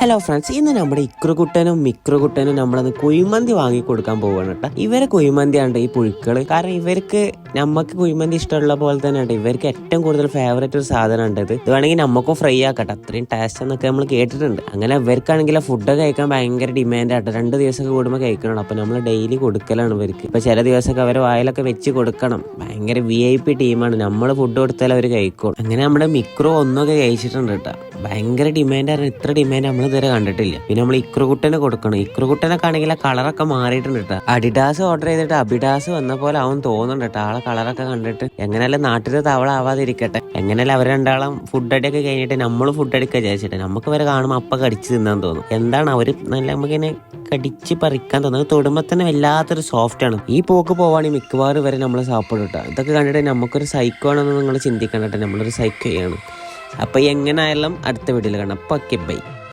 Hello friends ഇന്ന് നമ്മുടെ ഇക്രുകുട്ടനും മിക്രുകുട്ടനും നമ്മളന്ന് കുഴിമന്തി വാങ്ങി കൊടുക്കാൻ പോവാണ് കേട്ടോ ഇവരെ കുഴിമന്തിയാണ് ഈ പുഴുക്കൾ. കാരണം ഇവർക്ക് നമുക്ക് കുഴിമന്തി ഇഷ്ടമുള്ള പോലെ തന്നെ ഉണ്ട് ഇവർക്ക് ഏറ്റവും കൂടുതൽ ഫേവറേറ്റ് ഒരു സാധനം ഉണ്ട് ഇത്. വേണമെങ്കിൽ നമുക്കും ഫ്രൈ ആക്കട്ടെ. അത്രയും ടേസ്റ്റ് എന്നൊക്കെ നമ്മൾ കേട്ടിട്ടുണ്ട്. അങ്ങനെ ഇവർക്കാണെങ്കിൽ ഫുഡ് കഴിക്കാൻ ഭയങ്കര ഡിമാൻഡ് ആട്ടോ രണ്ട് ദിവസമൊക്കെ കൂടുമ്പോൾ കഴിക്കണം അപ്പൊ നമ്മൾ ഡെയിലി കൊടുക്കലാണ് ഇവർക്ക്. ഇപ്പൊ ചില ദിവസമൊക്കെ അവരെ വായിലൊക്കെ വെച്ച് കൊടുക്കണം. ഭയങ്കര വി ഐ പി ടീമാണ് നമ്മൾ ഫുഡ് കൊടുത്താൽ അവർ കഴിക്കും അങ്ങനെ നമ്മുടെ മിക്രോ ഒന്നൊക്കെ കഴിച്ചിട്ടുണ്ട് കേട്ടോ ഭയങ്കര ഡിമാൻഡ് ആണ് ഇത്ര ഡിമാൻഡ് നമ്മൾ ഇതുവരെ കണ്ടിട്ടില്ല. പിന്നെ നമ്മൾ ഇക്രുകുട്ടനെ കൊടുക്കണം. ഇക്രുകുട്ടനൊക്കെ ആണെങ്കിൽ ആ കളറൊക്കെ മാറിയിട്ടുണ്ട് കേട്ടോ അഡിഡാസ് ഓർഡർ ചെയ്തിട്ട് അബിഡാസ് വന്ന പോലെ അവൻ തോന്നുന്നുണ്ട് കേട്ടോ ആളെ കളറൊക്കെ കണ്ടിട്ട്. എങ്ങനെയല്ല നാട്ടിലെ തവള ആവാതിരിക്കട്ടെ എങ്ങനെയല്ല അവർ രണ്ടാളും ഫുഡ് അടിയൊക്കെ കഴിഞ്ഞിട്ട് നമ്മൾ ഫുഡ് അടിക്കുക വിചാരിച്ചിട്ട്. നമുക്ക് വരെ കാണുമ്പോൾ അപ്പ കടിച്ച് തിന്നാൻ തോന്നും. എന്താണ് അവർ നല്ല നമുക്കിങ്ങനെ കടിച്ച് പറിക്കാൻ തോന്നുന്നത്? തൊടുമ്പോൾ തന്നെ വല്ലാത്തൊരു സോഫ്റ്റ് ആണ്. ഈ പോക്ക് പോവാണെങ്കിൽ മിക്കവാറും വരെ നമ്മൾ സാപ്പിടും കേട്ടോ ഇതൊക്കെ കണ്ടിട്ട് നമുക്കൊരു സൈക്കോ ആണെന്ന് നിങ്ങൾ ചിന്തിക്കണം കേട്ടോ നമ്മളൊരു സൈക്കോയാണ് അപ്പൊ എങ്ങനെയായാലും അടുത്ത വീഡിയോയിൽ കാണാം. Okay bye